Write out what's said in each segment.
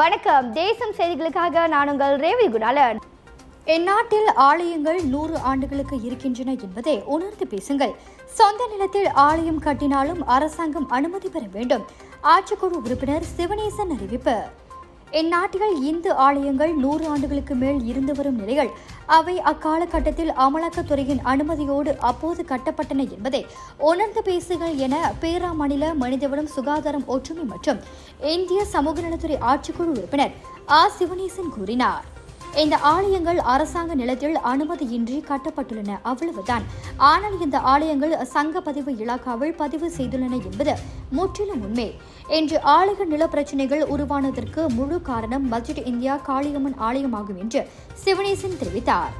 வணக்கம். தேசம் செய்திகளுக்காக நான் உங்கள் ரேவி குணாலன். இந்நாட்டில் ஆலயங்கள் நூறு ஆண்டுகளுக்கு இருக்கின்றன என்பதை உணர்ந்து பேசுங்கள். சொந்த நிலத்தில் ஆலயம் கட்டினாலும் அரசாங்கம் அனுமதி பெற வேண்டும். ஆட்சிக்குழு உறுப்பினர் சிவனேசன் அறிவிப்பு. இந்நாட்டில் இந்து ஆலயங்கள் நூறு ஆண்டுகளுக்கு மேல் இருந்து வரும் நிலையில் அவை அக்காலகட்டத்தில் அமலாக்கத்துறையின் அனுமதியோடு அப்போது கட்டப்பட்டன என்பதை உணர்ந்து பேசுகள் என பேரா மாநில மனிதவளம் சுகாதாரம் ஒற்றுமை மற்றும் இந்திய சமூக நலத்துறை ஆட்சிக்குழு உறுப்பினர் ஆ சிவனேசன் கூறினார். இந்த ஆலயங்கள் அரசாங்க நிலத்தில் அனுமதியின்றி கட்டப்பட்டுள்ளன. அவ்வளவுதான். ஆனால் இந்த ஆலயங்கள் சங்க பதிவு இலாக்காவில் பதிவு செய்துள்ளன என்பது முற்றிலும் உண்மை. இன்று ஆலய நில பிரச்சினைகள் உருவானதற்கு முழு காரணம் மஸ்ஜித் இந்தியா காளியம்மன் ஆலயமாகும் என்று சிவனேசன் தெரிவித்தார்.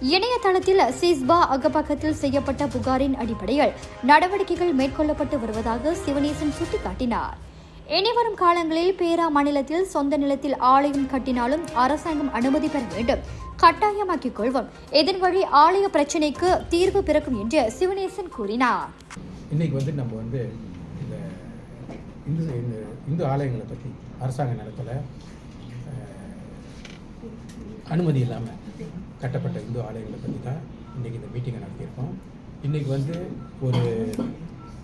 இணையதளத்தில் சிஸ்பா அகப்பக்கத்தில் செய்யப்பட்ட புகாரின் அடிப்படையில் நடவடிக்கைகள் மேற்கொள்ளப்பட்டு வருவதாக சிவனேசன் சுட்டிக்காட்டினார். இனிவரும் காலங்களில் பேரா மாநிலத்தில் சொந்த நிலத்தில் ஆலயம் கட்டினாலும் அரசாங்கம் அனுமதி பெற வேண்டும். கட்டாயமாக்கிக் கொள்வோம். இதன் வழி ஆலய பிரச்சினைக்கு தீர்வு பிறக்கும் என்று சிவனேசன் கூறினார். இன்னைக்கு வந்து நம்ம வந்து இந்த இந்து இந்து ஆலயங்களை பற்றி அரசாங்க நிலத்தில் அனுமதி இல்லாமல் கட்டப்பட்ட இந்து ஆலயங்களை பற்றி தான் இன்றைக்கி இந்த மீட்டிங்கை நடத்தியிருக்கோம். இன்றைக்கி வந்து ஒரு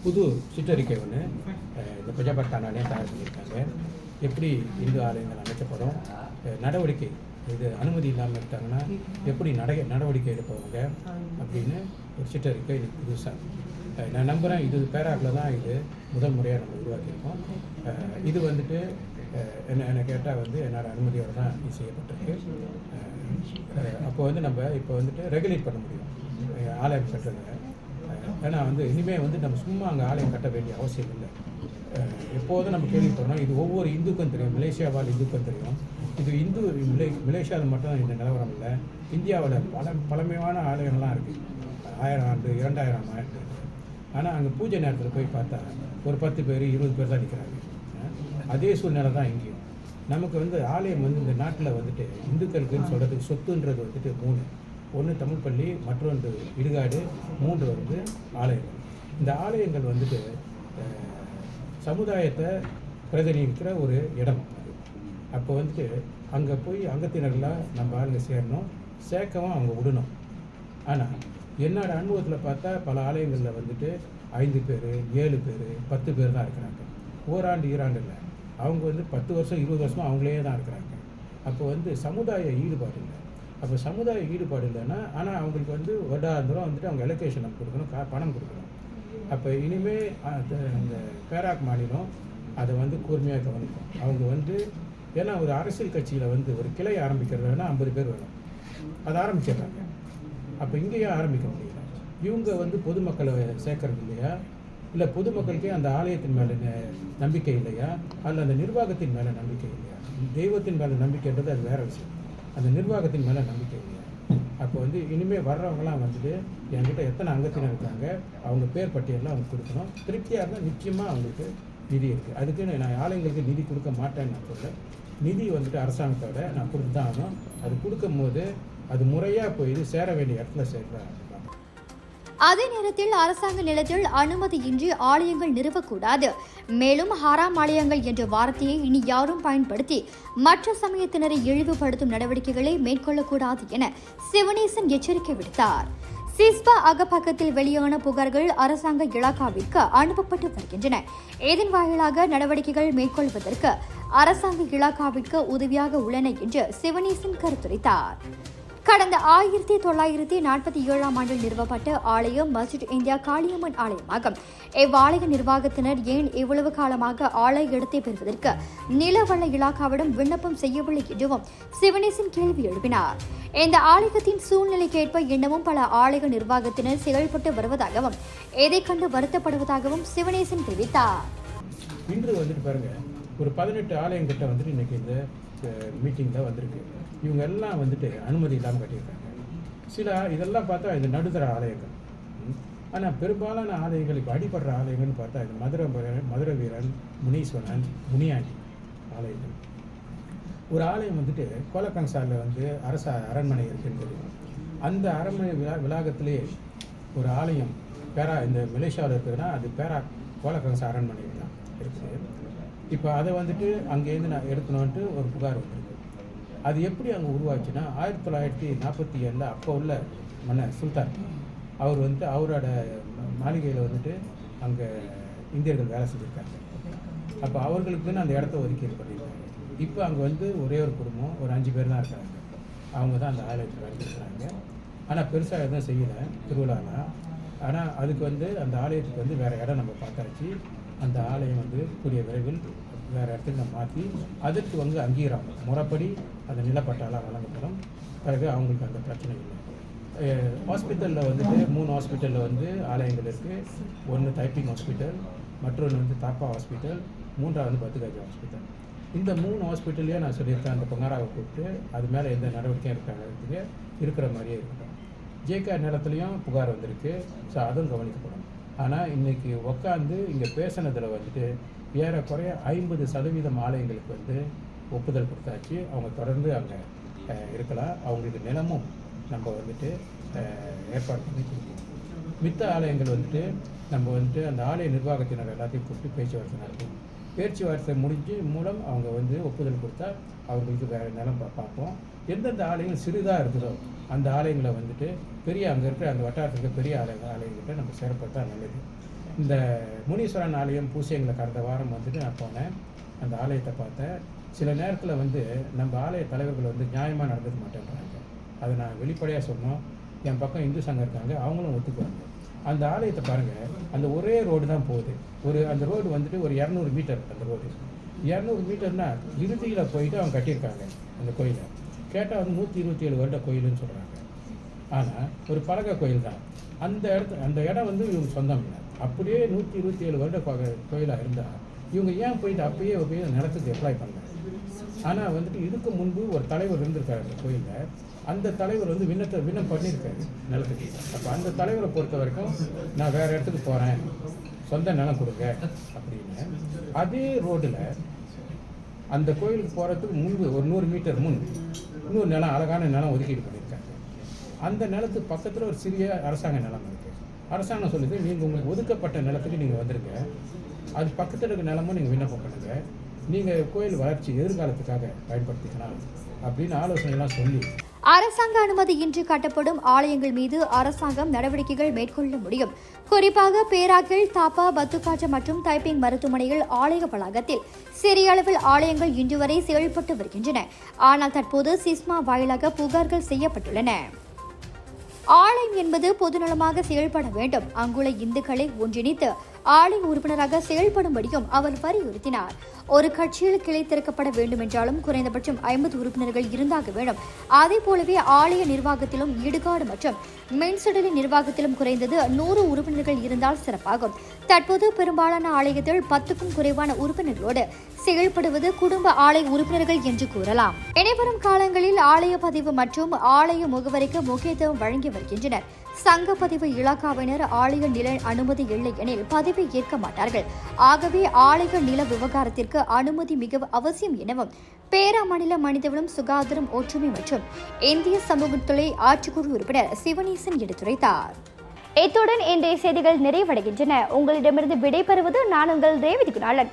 புது சுற்றறிக்கை ஒன்று இந்த பிரஜாபட்டானாலே தயார் பண்ணியிருக்காங்க. எப்படி இந்து ஆலயங்கள் அமைக்கப்படும் நடவடிக்கை இது அனுமதி இல்லாமல் இருக்காங்கன்னா எப்படி நட நடவடிக்கை எடுப்பவங்க அப்படின்னு ஒரு சிற்றறிக்கை இது புதுசாக நான் நம்புகிறேன் இது பேராக்கில் தான் இது முதல் முறையாக நம்ம உருவாக்கியிருக்கோம். இது வந்துட்டு என்ன என்னை கேட்டால் வந்து என்னோட அனுமதியோடு தான் இது செய்யப்பட்டிருக்கு. அப்போ வந்து நம்ம இப்போ வந்துட்டு ரெகுலேட் பண்ண முடியும். ஆலயம் கட்டுறதை. ஏன்னா வந்து இனிமேல் வந்து நம்ம சும்மா அங்கே ஆலயம் கட்ட வேண்டிய அவசியம் இல்லை. எப்போதும் நம்ம கேள்விப்படுறோம் இது ஒவ்வொரு இந்துக்கும் தெரியும். மலேசியாவால் இந்துக்கும் தெரியும். இது இந்து மிலே மலேசியாவில் மட்டும் இந்த நிலவரம் இல்லை. இந்தியாவில் பல பழமையான ஆலயங்கள்லாம் இருக்குது ஆயிரம் ஆண்டு இரண்டாயிரம் ஆண்டு. ஆனால் அங்கே பூஜை நேரத்தில் போய் பார்த்தா ஒரு பத்து பேர் இருபது பேர் தான் நிற்கிறாங்க அதே சூழ்நிலை தான் இங்கேயும். நமக்கு வந்து ஆலயம் வந்து இந்த நாட்டில் வந்துட்டு இந்துக்களுக்குன்னு சொல்கிறதுக்கு சொத்துன்றது வந்துட்டு மூணு. ஒன்று தமிழ் பள்ளி மற்றொன்று இடுகாடு மூன்று வந்து ஆலயங்கள். இந்த ஆலயங்கள் வந்துட்டு சமுதாயத்தை பிரதிநிதிக்கிற ஒரு இடம் அப்போ வந்துட்டு அங்கே போய் அங்கத்தினர்களாக நம்ம ஆளுங்க சேரணும் சேர்க்கவும் அவங்க விடணும். ஆனால் என்னோட அனுபவத்தில் பார்த்தா பல ஆலயங்களில் வந்துட்டு ஐந்து பேர் ஏழு பேர் பத்து பேர் தான் இருக்கிறாங்க. ஓராண்டு ஈராண்டு இல்லை. அவங்க வந்து பத்து வருஷம் இருபது வருஷமாக அவங்களே தான் இருக்கிறாங்க. அப்போ வந்து சமுதாய ஈடுபாடு இல்லை. அப்போ சமுதாய ஈடுபாடு இல்லைன்னா ஆனால் அவங்களுக்கு வந்து வருடாந்திரம் வந்துட்டு அவங்க எலோகேஷன் கொடுக்கணும் கா பணம் கொடுக்கணும். அப்போ இனிமேல் அது அந்த பேராக் மாநிலம் அதை வந்து கூர்மையாக கவனிக்கும். அவங்க வந்து ஏன்னா ஒரு அரசியல் கட்சியில் வந்து ஒரு கிளை ஆரம்பிக்கிறதுனா ஐம்பது பேர் வரும். அதை ஆரம்பிச்சிடுறாங்க. அப்போ இங்கேயே ஆரம்பிக்க முடியல. இவங்க வந்து பொதுமக்களை சேர்க்கறது இல்லையா? இல்லை பொதுமக்களுக்கே அந்த ஆலயத்தின் மேலே நம்பிக்கை இல்லையா? அல்ல அந்த நிர்வாகத்தின் மேலே நம்பிக்கை இல்லையா? தெய்வத்தின் மேலே நம்பிக்கைன்றது அது வேறு விஷயம். அந்த நிர்வாகத்தின் மேலே நம்பிக்கை இல்லையா? அப்போ வந்து இனிமேல் வர்றவங்களாம் வந்துட்டு என்கிட்ட எத்தனை அங்கத்தினர் இருக்காங்க அவங்க பேர் பட்டியலில் அவங்க கொடுக்கணும். திருப்தியாக இருந்தால் நிச்சயமாக அவங்களுக்கு நிதி இருக்குது அதுக்குன்னு நான் ஆலயங்களுக்கு நிதி கொடுக்க மாட்டேன்னு நான் சொல்ல நிதி வந்துட்டு அரசாங்கத்தோட நான் கொடுத்து தான் ஆகணும். அது கொடுக்கும்போது அது முறையாக போய் சேர வேண்டிய இடத்துல சேர்றேன் அதே நேரத்தில் அரசாங்க நிலத்தில் அனுமதியின்றி ஆலயங்கள் நிறுவக்கூடாது. மேலும் ஹராம் ஆலயங்கள் என்ற வார்த்தையை இனி யாரும் பயன்படுத்தி மற்ற சமயத்தினரை இழிவுபடுத்தும் நடவடிக்கைகளை மேற்கொள்ளக்கூடாது என சிவனேசன் எச்சரிக்கை விடுத்தார். சிஸ்பா அகப்பக்கத்தில் வெளியான புகார்கள் அரசாங்க இலாக்காவிற்கு அனுப்பப்பட்டு வருகின்றன. இதன் வாயிலாக நடவடிக்கைகள் மேற்கொள்வதற்கு அரசாங்க இலாக்காவிற்கு உதவியாக உள்ளன என்று சிவனேசன் கருத்துரைத்தார். கடந்த ஆயிரத்தி தொள்ளாயிரத்தி நாற்பத்தி ஏழாம் ஆண்டில் நிறுவப்பட்ட ஆலயம் மஸ்ஜித் இந்தியா காளியம்மன் ஆலயமாகும். இவ்வாலய நிர்வாகத்தினர் ஏன் இவ்வளவு காலமாக ஆலய இடத்தை பெறுவதற்கு நிலவள இலாக்காவிடம் விண்ணப்பம் செய்யவில்லை என்றும் சிவனேசன் கேள்வி எழுப்பினார். இந்த ஆலயத்தின் சூழ்நிலைக்கேற்ப இன்னமும் பல ஆலய நிர்வாகத்தினர் செயல்பட்டு வருவதாகவும் எதை கண்டு வருத்தப்படுவதாகவும் சிவனேசன் தெரிவித்தார். இன்று வந்துட்டு பாருங்க ஒரு பதினெட்டு ஆலயம் கிட்ட வந்துட்டு இன்னைக்கு இந்த மீட்டிங்கில் வந்திருக்கு. இவங்க எல்லாம் வந்துட்டு அனுமதி இல்லாமல் கட்டியிருக்காங்க. சில இதெல்லாம் பார்த்தா இது நடுத்தர ஆலயங்கள். ஆனால் பெரும்பாலான ஆலயங்கள் இப்போ அடிபடுற ஆலயங்கள்னு பார்த்தா இது மதுரை மதுரை வீரன் முனீஸ்வரன் முனியாண்டி ஆலயங்கள். ஒரு ஆலயம் வந்துட்டு கோலக்கங்சாரில் வந்து அரச அரண்மனை இருக்குன்னு தெரியும். அந்த அரண்மனை விழா விளாகத்திலே ஒரு ஆலயம் பேரா இந்த மலேசியாவில் இருக்குதுன்னா அது பேரா கோலக்கங்சா அரண்மனை தான் இருக்குது. இப்போ அதை வந்துட்டு அங்கேருந்து நான் எடுக்கணுன்ட்டு ஒரு புகார் வந்திருக்கு. அது எப்படி அங்கே உருவாச்சுன்னா ஆயிரத்தி தொள்ளாயிரத்தி நாற்பத்தி ஏழில் அப்போ உள்ள மன்னர் சுல்தான். அவர் வந்துட்டு அவரோட மாளிகையில் வந்துட்டு அங்கே இந்தியர்கள் வேலை செஞ்சுருக்காங்க. அப்போ அவர்களுக்குன்னு அந்த இடத்த ஒதுக்கீடு பண்ணியிருக்காங்க. இப்போ அங்கே வந்து ஒரே ஒரு குடும்பம் ஒரு அஞ்சு பேர் தான் இருக்காங்க. அவங்க தான் அந்த ஆலயத்தை வேலைக்கிறாங்க ஆனால் பெருசாக எதுவும் செய்யலை திருவிழாலாம் ஆனால் அதுக்கு வந்து அந்த ஆலயத்துக்கு வந்து வேறு இடம் நம்ம பார்த்தாச்சு. அந்த ஆலயம் வந்து கூடிய விரைவில் வேறு இடத்துக்கு நான் மாற்றி அதற்கு வந்து அங்கீகாரம் முறைப்படி அந்த நிலப்பட்டாலாம் வழங்கப்படும். பிறகு அவங்களுக்கு அந்த பிரச்சனை இல்லை. ஹாஸ்பிட்டலில் வந்துட்டு மூணு ஹாஸ்பிட்டலில் வந்து ஆலயங்கள் இருக்குது ஒன்று டைப்பிங் ஹாஸ்பிட்டல் மற்றொன்று வந்து தாப்பா ஹாஸ்பிட்டல் மூன்றாவது வந்து பத்துகாஜி ஹாஸ்பிட்டல் இந்த மூணு ஹாஸ்பிட்டல்லையே நான் சொல்லியிருக்கேன் அந்த பொங்காராவை கூப்பிட்டு அது மேலே எந்த நடவடிக்கையும் இருக்காங்கிறதுக்கு இருக்கிற மாதிரியே இருக்கட்டும். ஜேகே நிலத்துலையும் புகார் வந்திருக்கு. ஸோ அதுவும் கவனிக்கப்படும். ஆனால் இன்றைக்கி உக்காந்து இங்கே பேசினதில் வந்துட்டு ஏறக்குறைய ஐம்பது சதவீதம் ஆலயங்களுக்கு வந்து ஒப்புதல் கொடுத்தாச்சு. அவங்க தொடர்ந்து அங்கே இருக்கலாம். அவங்களுக்கு நிலமும் நம்ம வந்துட்டு ஏற்பாடு பண்ணி கொடுக்கணும். மித்த ஆலயங்கள் வந்துட்டு நம்ம வந்துட்டு அந்த ஆலய நிர்வாகத்தினர் எல்லாத்தையும் கூப்பிட்டு பேச்சுவார்த்தை நடத்தும் பேச்சுவார்த்தை முடிஞ்சு மூலம் அவங்க வந்து ஒப்புதல் கொடுத்தா அவங்களுக்கு வேறு நிலம் பார்ப்போம். எந்தெந்த ஆலயங்கள் சிறிதாக இருக்குதோ அந்த ஆலயங்களை வந்துட்டு பெரிய அங்கே இருக்கிற அந்த வட்டாரத்தில் பெரிய ஆலய ஆலயங்கள்கிட்ட நம்ம செயல்படுத்தா நல்லது. இந்த முனீஸ்வரன் ஆலயம் பூசியங்களை கடந்த வாரம் வந்துட்டு நான் போனேன். அந்த ஆலயத்தை பார்த்தேன். சில நேரத்தில் வந்து நம்ம ஆலய தலைவர்கள் வந்து நியாயமாக நடந்துக்க மாட்டேன்றாங்க. அதை நான் வெளிப்படையாக சொன்னோம் என் பக்கம் இந்து சங்கம் இருக்காங்க அவங்களும் ஒத்துக்குவாங்க. அந்த ஆலயத்தை பாருங்கள் அந்த ஒரே ரோடு தான் போகுது. ஒரு அந்த ரோடு வந்துட்டு ஒரு இரநூறு மீட்டர் அந்த ரோடு. இரநூறு மீட்டர்னா இறுதியில் போயிட்டு அவங்க கட்டியிருக்காங்க அந்த கோயிலை. கேட்டால் வந்து நூற்றி இருபத்தி ஏழு வருட கோயிலுன்னு சொல்கிறாங்க ஆனால் ஒரு பழக கோயில் தான் அந்த இடத்து அந்த இடம் வந்து இவங்க சொந்தம் இல்லை. அப்படியே நூற்றி இருபத்தி ஏழு வருட கோயிலாக இருந்தால் இவங்க ஏன் போயிட்டு அப்பயே போய் நிலத்துக்கு அப்ளை பண்ணல? ஆனால் வந்துட்டு இதுக்கு முன்பு ஒரு தலைவர் இருந்திருக்காரு அந்த கோயிலில். அந்த தலைவர் வந்து விண்ணத்தை விண்ணம் பண்ணியிருக்காரு. நிலத்துக்கு. அப்போ அந்த தலைவரை பொறுத்த வரைக்கும் நான் வேறு இடத்துக்கு போகிறேன் சொந்த நிலம் கொடுங்க அப்படின்னு. அதே ரோட்டில் அந்த கோயிலுக்கு போகிறதுக்கு முன்பு ஒரு நூறு மீட்டர் முன் இன்னொரு நிலம் அழகான நிலம் ஒதுக்கீடு பண்ணியிருக்காங்க. அந்த நிலத்துக்கு பக்கத்தில் ஒரு சிறிய அரசாங்க நிலம் இருக்குது அரசாங்கம் சொல்லுது நீங்கள் உங்களுக்கு ஒதுக்கப்பட்ட நிலத்துக்கு நீங்கள் வந்துருங்க. அது பக்கத்தில் இருக்கிற நிலமும் நீங்கள் விண்ணப்பம் பண்ணுங்க. நீங்கள் கோயில் வளர்ச்சி எதிர்காலத்துக்காக பயன்படுத்திக்கலாம் அப்படின்னு ஆலோசனைலாம் சொல்லி. அரசாங்க அனுமதியின்றி கட்டப்படும் ஆலயங்கள் மீது அரசாங்கம் நடவடிக்கைகள் மேற்கொள்ள முடியும். குறிப்பாக பேராக்கில் தாப்பா பத்துக்காற்று மற்றும் தைப்பிங் மருத்துவமனைகள் ஆலய வளாகத்தில் சிறிய அளவில் ஆலயங்கள் இன்று வரை செயல்பட்டு வருகின்றன. ஆனால் தற்போது சிஸ்மா வாயிலாக புகார்கள் செய்யப்பட்டுள்ளன. ஆலயம் என்பது பொதுநலமாக செயல்பட வேண்டும். அங்குள்ள இந்துக்களை ஒன்றிணைத்து ஆலய உறுப்பினராக செயல்படும்படியும் அவர் வலியுறுத்தினார். ஒரு கட்சியில் கிளை திறக்கப்பட வேண்டும் என்றாலும் குறைந்தபட்சம் ஐம்பது உறுப்பினர்கள் இருந்தாக வேண்டும். அதே போலவே ஆலய நிர்வாகத்திலும் ஈடுகாடு மற்றும் மென்சடலி நிர்வாகத்திலும் குறைந்தது நூறு உறுப்பினர்கள் இருந்தால் சிறப்பாகும். தற்போது பெரும்பாலான ஆலயத்தில் பத்துக்கும் குறைவான உறுப்பினர்களோடு செயல்படுவது குடும்ப ஆலய உறுப்பினர்கள் என்று கூறலாம். இனிவரும் காலங்களில் ஆலய பதிவு மற்றும் ஆலய முகவரிக்கு முக்கியத்துவம் வழங்கி வருகின்றனர் சங்க பதிவு இலாக்காவினர் ஆலய நில அனுமதி இல்லை எனில் பதிவை ஏற்க மாட்டார்கள். ஆகவே ஆலய நில விவகாரத்திற்கு அனுமதி மிகவும் அவசியம் எனவும் பேரா மாநில மனிதவளம் சுகாதாரம் ஒற்றுமை மற்றும் இந்திய சமூகத்துறை ஆட்சிக்குழு உறுப்பினர் சிவனேசன் எடுத்துரைத்தார். இத்துடன் இன்றைய செய்திகள் நிறைவடைகின்றன. உங்களிடமிருந்து விடைபெறுவது நான் உங்கள் ரேவதி குணாளன்.